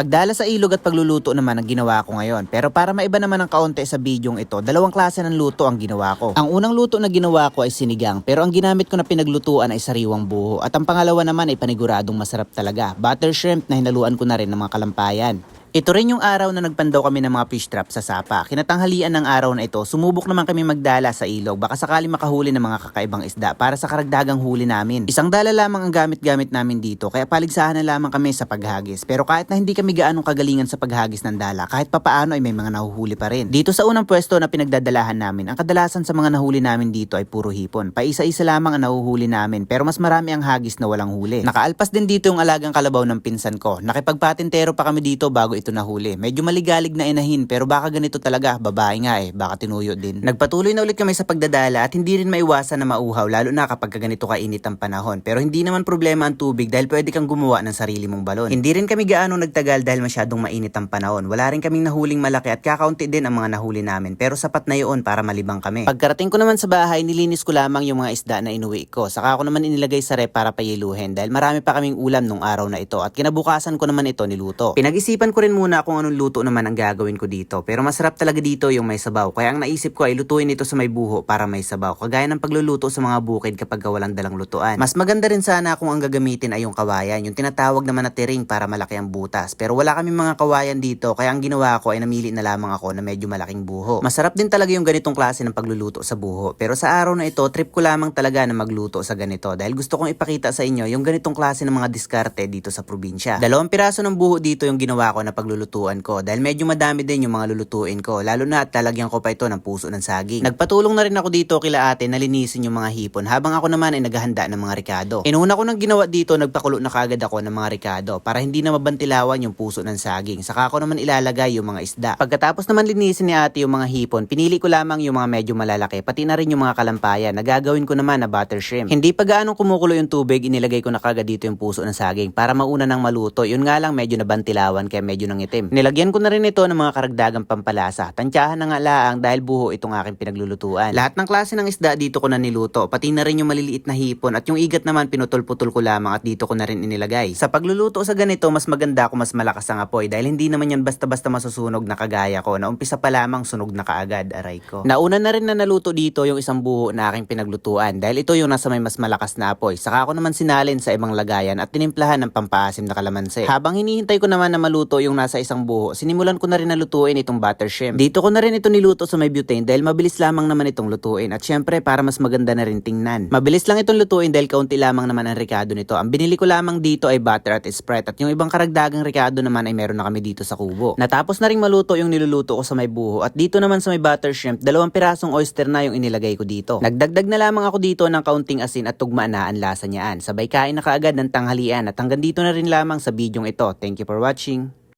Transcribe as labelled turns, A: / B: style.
A: Pagdala sa ilog at pagluluto naman ang ginawa ko ngayon. Pero para maiba naman ang kaunti sa bidyong ito, dalawang klase ng luto ang ginawa ko. Ang unang luto na ginawa ko ay sinigang, pero ang ginamit ko na pinaglutuan ay sariwang buho. At ang pangalawa naman ay paniguradong masarap talaga. Butter shrimp na hinaluan ko na rin ng mga kalampayan. Ito rin yung araw na nagpandaw kami ng mga fish trap sa Sapa. Kinatanghalian ng araw na ito, sumubok naman kami magdala sa ilog. Baka sakali makahuli ng mga kakaibang isda para sa karagdagang huli namin. Isang dala lamang ang gamit-gamit namin dito, kaya paligsahan na lamang kami sa paghagis. Pero kahit na hindi kami gaanong kagalingan sa paghagis ng dala, kahit papaano ay may mga nahuhuli pa rin. Dito sa unang pwesto na pinagdadalahan namin, ang kadalasan sa mga nahuli namin dito ay puro hipon. Paisa-isa lamang ang nahuhuli namin, pero mas marami ang hagis na walang huli. Nakaalpas din dito yung alagang kalabaw ng pinsan ko. Nakipagpatintero pa kami dito bago ito nahuli. Medyo maligalig na inahin pero baka ganito talaga, babae nga eh, baka tinuyo din. Nagpatuloy na ulit kami sa pagdadala at hindi rin maiwasan na mauhaw lalo na kapag ganito kainit ang panahon. Pero hindi naman problema ang tubig dahil pwede kang gumawa ng sarili mong balon. Hindi rin kami gaano nagtagal dahil masyadong mainit ang panahon. Wala rin kaming nahuling malaki at kakaunti din ang mga nahuli namin pero sapat na yun para malibang kami. Pagkarating ko naman sa bahay, nilinis ko lamang yung mga isda na inuwi ko. Saka ako naman inilagay sa rep para payiluhin dahil marami pa kaming ulam nung araw na ito at kinabukasan ko naman ito niluto. Pinag-isipan ko rin muna kung anong luto naman ang gagawin ko dito pero masarap talaga dito yung may sabaw kaya ang naisip ko ay lutuin ito sa may buho para may sabaw kagaya ng pagluluto sa mga bukid kapag walang dalang lutuan. Mas maganda rin sana kung ang gagamitin ay yung kawayan, yung tinatawag naman na tiring para malaki ang butas. Pero wala kaming mga kawayan dito kaya ang ginawa ko ay namili na lamang ako na medyo malaking buho. Masarap din talaga yung ganitong klase ng pagluluto sa buho. Pero sa araw na ito, trip ko lamang talaga na magluto sa ganito dahil gusto kong ipakita sa inyo yung ganitong klase ng mga diskarte dito sa probinsya. Dalawang piraso ng buho dito yung ginawa ko na paglulutuan ko dahil medyo madami din yung mga lulutuin ko lalo na at lalagyan ko pa ito ng puso ng saging. Nagpatulong na rin ako dito kila ate na linisin yung mga hipon habang ako naman ay naghahanda ng mga rikado. Inuna ko nang ginawa dito, nagpakulo na kagad ako ng mga rikado para hindi na mabantilawan yung puso ng saging. Saka ako naman ilalagay yung mga isda. Pagkatapos naman linisin ni ate yung mga hipon, pinili ko lamang yung mga medyo malalaki pati na rin yung mga kalampayan na gagawin ko naman na butter shrimp. Hindi pa gaanong kumukulo yung tubig, inilagay ko na kagad dito yung puso ng saging para mauna nang maluto. Yun nga lang medyo nabantilawan kaya medyo nangitim. Nilagyan ko na rin ito ng mga karagdagang pampalasa. Tansyahan na nga laang dahil buho itong aking pinaglulutuan. Lahat ng klase ng isda dito ko na niluto, pati na rin yung maliliit na hipon at yung igat naman pinutol-putol ko lamang at dito ko na rin inilagay. Sa pagluluto sa ganito, mas maganda kung mas malakas ang apoy dahil hindi naman yan basta-basta masusunog na kagaya ko na umpisa pa lamang sunog na kaagad, aray ko. Nauna na rin na naluto dito yung isang buho na aking pinaglutuan dahil ito yung nasa may mas malakas na apoy. Saka ako naman sinalin sa ibang lagayan at tinimplahan ng pampaasim na kalamansi. Habang hinihintay ko naman na maluto yung nasa isang buho, sinimulan ko na rin na lutuin itong butter shrimp. Dito ko na rin ito niluto sa may butane dahil mabilis lamang naman itong lutuin at syempre para mas maganda na rin tingnan. Mabilis lang itong lutuin dahil kaunti lamang naman ang ricado nito. Ang binili ko lamang dito ay butter at Sprite at yung ibang karagdagang ricado naman ay meron na kami dito sa kubo. Natapos na rin maluto yung niluluto ko sa may buho at dito naman sa may butter shrimp, dalawang pirasong oyster na yung inilagay ko dito. Nagdagdag na lamang ako dito ng kaunting asin at tugmaan na ang lasa niyaan. Sabay kain na kaagad ng tanghalian at hanggang dito na rin lamang sa bidyong ito. Thank you for watching.